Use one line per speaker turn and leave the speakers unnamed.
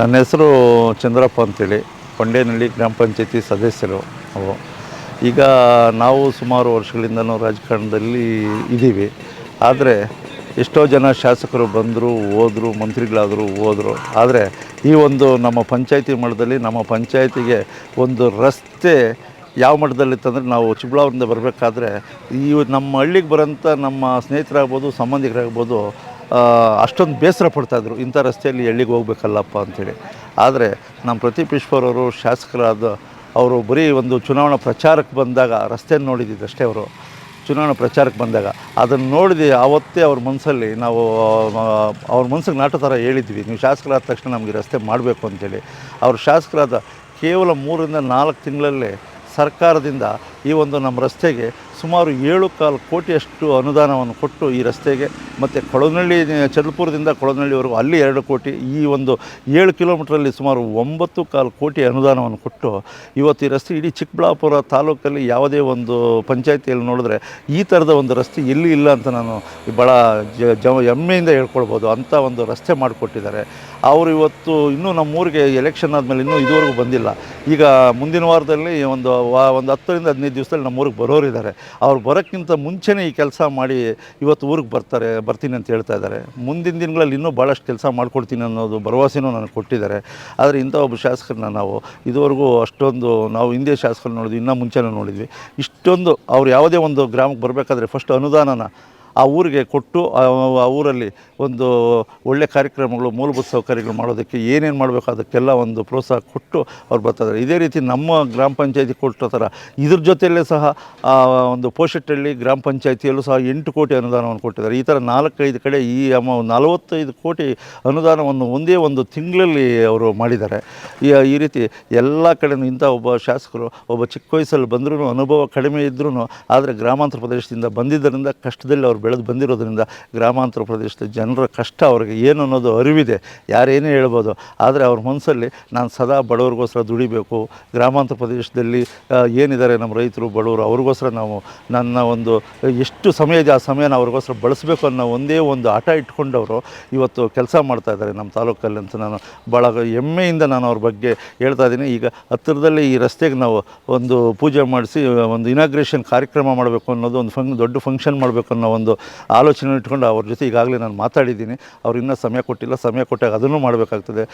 ನನ್ನ ಹೆಸರು ಚಂದ್ರಪ್ಪ ಅಂತೇಳಿ. ಕೊಂಡೇನಹಳ್ಳಿ ಗ್ರಾಮ ಪಂಚಾಯತಿ ಸದಸ್ಯರು ನಾವು. ಈಗ ನಾವು ಸುಮಾರು ವರ್ಷಗಳಿಂದನೂ ರಾಜಕಾರಣದಲ್ಲಿ ಇದ್ದೀವಿ. ಆದರೆ ಎಷ್ಟೋ ಜನ ಶಾಸಕರು ಬಂದರು, ಹೋದರು, ಮಂತ್ರಿಗಳಾದರು, ಹೋದರು. ಆದರೆ ಈ ಒಂದು ನಮ್ಮ ಪಂಚಾಯತಿ ಮಟ್ಟದಲ್ಲಿ, ನಮ್ಮ ಪಂಚಾಯತಿಗೆ ಒಂದು ರಸ್ತೆ ಯಾವ ಮಟ್ಟದಲ್ಲಿತ್ತಂದರೆ ನಾವು ಚಿಕ್ಕಬಳ್ಳಾವರಿಂದ ಬರಬೇಕಾದ್ರೆ ಈ ನಮ್ಮ ಹಳ್ಳಿಗೆ ಬರೋಂಥ ನಮ್ಮ ಸ್ನೇಹಿತರಾಗ್ಬೋದು, ಸಂಬಂಧಿಕರಾಗ್ಬೋದು ಅಷ್ಟೊಂದು ಬೇಸರ ಪಡ್ತಾಯಿದ್ರು ಇಂಥ ರಸ್ತೆಯಲ್ಲಿ ಎಳ್ಳಿಗೆ ಹೋಗ್ಬೇಕಲ್ಲಪ್ಪ ಅಂಥೇಳಿ ಆದರೆ ನಮ್ಮ ಪ್ರದೀಪ್ ಈಶ್ವರವರು ಶಾಸಕರಾದ ಅವರು ಬರೀ ಒಂದು ಚುನಾವಣಾ ಪ್ರಚಾರಕ್ಕೆ ಬಂದಾಗ ರಸ್ತೆಯನ್ನು ನೋಡಿದ್ದಿದ್ದು ಅಷ್ಟೇ ಅವರು. ಚುನಾವಣಾ ಪ್ರಚಾರಕ್ಕೆ ಬಂದಾಗ. ಅದನ್ನು ನೋಡಿದ ಆವತ್ತೇ ಅವ್ರ ಮನಸ್ಸಲ್ಲಿ ನಾವು ಅವ್ರ ಮನಸ್ಸಿಗೆ ನಾಟೋ ಥರ ಹೇಳಿದ್ವಿ. ನೀವು ಶಾಸಕರಾದ ತಕ್ಷಣ ನಮಗೆ ರಸ್ತೆ ಮಾಡಬೇಕು ಅಂತೇಳಿ. ಅವರು ಶಾಸಕರಾದ ಕೇವಲ ಮೂರರಿಂದ ನಾಲ್ಕು ತಿಂಗಳಲ್ಲೇ ಸರ್ಕಾರದಿಂದ ಈ ಒಂದು ನಮ್ಮ ರಸ್ತೆಗೆ ಸುಮಾರು ಏಳು ಕಾಲು ಕೋಟಿಯಷ್ಟು ಅನುದಾನವನ್ನು ಕೊಟ್ಟು ಈ ರಸ್ತೆಗೆ ಮತ್ತು ಕೊಳನಹಳ್ಳಿ ಚಂದ್ರಪುರದಿಂದ ಕೊಳನಹಳ್ಳಿವರೆಗೂ ಅಲ್ಲಿ ಎರಡು ಕೋಟಿ, ಈ ಒಂದು ಏಳು ಕಿಲೋಮೀಟ್ರಲ್ಲಿ ಸುಮಾರು ಒಂಬತ್ತು ಕಾಲು ಕೋಟಿ ಅನುದಾನವನ್ನು ಕೊಟ್ಟು ಇವತ್ತು ಈ ರಸ್ತೆ ಇಡೀ ಚಿಕ್ಕಬಳ್ಳಾಪುರ ತಾಲೂಕಲ್ಲಿ ಯಾವುದೇ ಒಂದು ಪಂಚಾಯತಿಯಲ್ಲಿ ನೋಡಿದ್ರೆ ಈ ಥರದ ಒಂದು ರಸ್ತೆ ಎಲ್ಲಿ ಇಲ್ಲ ಅಂತ ನಾನು ಭಾಳ ಜ ಜ, ಹೆಮ್ಮೆಯಿಂದ ಹೇಳ್ಕೊಳ್ಬೋದು. ಅಂಥ ಒಂದು ರಸ್ತೆ ಮಾಡಿಕೊಟ್ಟಿದ್ದಾರೆ. ಅವರು ಇವತ್ತು ಇನ್ನೂ ನಮ್ಮ ಊರಿಗೆ ಎಲೆಕ್ಷನ್ ಆದಮೇಲೆ ಇನ್ನೂ ಇದುವರೆಗೂ ಬಂದಿಲ್ಲ. ಈಗ ಮುಂದಿನ ವಾರದಲ್ಲಿ ಒಂದು ವಾ, ಒಂದು ಹತ್ತರಿಂದ ಹದಿನೈದು ದಿವಸದಲ್ಲಿ ನಮ್ಮ ಊರಿಗೆ ಬರೋರಿದ್ದಾರೆ ಅವ್ರು ಬರೋಕ್ಕಿಂತ ಮುಂಚೆನೇ ಈ ಕೆಲಸ ಮಾಡಿ ಇವತ್ತು ಊರಿಗೆ ಬರ್ತಾರೆ, ಬರ್ತೀನಿ ಅಂತ ಹೇಳ್ತಾ ಇದ್ದಾರೆ. ಮುಂದಿನ ದಿನಗಳಲ್ಲಿ ಇನ್ನೂ ಭಾಳಷ್ಟು ಕೆಲಸ ಮಾಡ್ಕೊಡ್ತೀನಿ ಅನ್ನೋದು ಭರವಸೆನೂ ನನಗೆ ಕೊಟ್ಟಿದ್ದಾರೆ. ಆದರೆ ಇಂಥ ಒಬ್ಬ ಶಾಸಕರನ್ನ ನಾವು ಇದುವರೆಗೂ ಅಷ್ಟೊಂದು ನಾವು ಹಿಂದೆ ಶಾಸಕರು ನೋಡಿದ್ವಿ, ಇನ್ನೂ ಮುಂಚೆನೂ ನೋಡಿದ್ವಿ. ಇಷ್ಟೊಂದು ಅವ್ರು ಯಾವುದೇ ಒಂದು ಗ್ರಾಮಕ್ಕೆ ಬರಬೇಕಾದ್ರೆ ಫಸ್ಟ್ ಅನುದಾನನ ಆ ಊರಿಗೆ ಕೊಟ್ಟು ಆ ಊರಲ್ಲಿ ಒಂದು ಒಳ್ಳೆ ಕಾರ್ಯಕ್ರಮಗಳು ಮೂಲಭೂತ ಸೌಕರ್ಯಗಳು ಮಾಡೋದಕ್ಕೆ ಏನೇನು ಮಾಡಬೇಕು ಅದಕ್ಕೆಲ್ಲ ಒಂದು ಪ್ರೋತ್ಸಾಹ ಕೊಟ್ಟು ಅವ್ರು ಬರ್ತಾಯಿದ್ದಾರೆ ಇದೇ ರೀತಿ ನಮ್ಮ ಗ್ರಾಮ ಪಂಚಾಯತಿ ಕೊಟ್ಟ ಥರ ಇದ್ರ ಜೊತೆಯಲ್ಲೇ ಸಹ ಆ, ಒಂದು ಪೋಷಟ್ಟಹಳ್ಳಿ ಗ್ರಾಮ ಪಂಚಾಯತಿಯಲ್ಲೂ ಸಹ ಎಂಟು ಕೋಟಿ ಅನುದಾನವನ್ನು ಕೊಟ್ಟಿದ್ದಾರೆ. ಈ ಥರ ನಾಲ್ಕೈದು ಕಡೆ ಈ ಅಮ್ಮ ನಲವತ್ತೈದು ಕೋಟಿ ಅನುದಾನವನ್ನು ಒಂದೇ ಒಂದು ತಿಂಗಳಲ್ಲಿ ಅವರು ಮಾಡಿದ್ದಾರೆ. ಈ ರೀತಿ ಎಲ್ಲ ಕಡೆಯೂ ಇಂಥ ಒಬ್ಬ ಶಾಸಕರು ಒಬ್ಬ ಚಿಕ್ಕ ವಯಸ್ಸಲ್ಲಿ ಬಂದರೂ ಅನುಭವ ಕಡಿಮೆ ಇದ್ರೂ ಆದರೆ ಗ್ರಾಮಾಂತರ ಪ್ರದೇಶದಿಂದ ಬಂದಿದ್ದರಿಂದ ಕಷ್ಟದಲ್ಲಿ ಅವ್ರು ಬೆಳೆದು ಬಂದಿರೋದ್ರಿಂದ ಗ್ರಾಮಾಂತರ ಪ್ರದೇಶದ ಜನರ ಕಷ್ಟ ಅವ್ರಿಗೆ ಏನು ಅನ್ನೋದು ಅರಿವಿದೆ. ಯಾರೇನೇ ಹೇಳ್ಬೋದು, ಆದರೆ ಅವ್ರ ಮನಸ್ಸಲ್ಲಿ ನಾನು ಸದಾ ಬಡವ್ರಿಗೋಸ್ಕರ ದುಡಿಬೇಕು. ಗ್ರಾಮಾಂತರ ಪ್ರದೇಶದಲ್ಲಿ ಏನಿದ್ದಾರೆ ನಮ್ಮ ರೈತರು, ಬಡವರು, ಅವ್ರಿಗೋಸ್ಕರ ನಾವು ನನ್ನ ಒಂದು, ಎಷ್ಟು ಸಮಯ ಆ ಸಮಯನ ಅವ್ರಿಗೋಸ್ಕರ ಬಳಸಬೇಕು ಅನ್ನೋ ಒಂದೇ ಒಂದು ಆಟ ಇಟ್ಕೊಂಡವರು ಇವತ್ತು ಕೆಲಸ ಮಾಡ್ತಾ ಇದ್ದಾರೆ ನಮ್ಮ ತಾಲೂಕಲ್ಲಿ ಅಂತ ನಾನು ಭಾಳ ಹೆಮ್ಮೆಯಿಂದ ನಾನು ಅವ್ರ ಬಗ್ಗೆ ಹೇಳ್ತಾ ಇದ್ದೀನಿ. ಈಗ ಹತ್ತಿರದಲ್ಲಿ ಈ ರಸ್ತೆಗೆ ನಾವು ಒಂದು ಪೂಜೆ ಮಾಡಿಸಿ, ಒಂದು ಇನಾಗ್ರೇಷನ್ ಕಾರ್ಯಕ್ರಮ ಮಾಡಬೇಕು ಅನ್ನೋದು ಒಂದು ಫಂಕ್ ದೊಡ್ಡ ಫಂಕ್ಷನ್ ಮಾಡಬೇಕು ಅನ್ನೋ ಒಂದು ಆಲೋಚನೆ ಇಟ್ಕೊಂಡು ಅವ್ರ ಜೊತೆ ಈಗಾಗಲೇ ನಾನು ಮಾತಾಡಿದ್ದೀನಿ. ಅವ್ರು ಇನ್ನೂ ಸಮಯ ಕೊಟ್ಟಿಲ್ಲ. ಸಮಯ ಕೊಟ್ಟಾಗ ಅದನ್ನು ಮಾಡಬೇಕಾಗ್ತದೆ.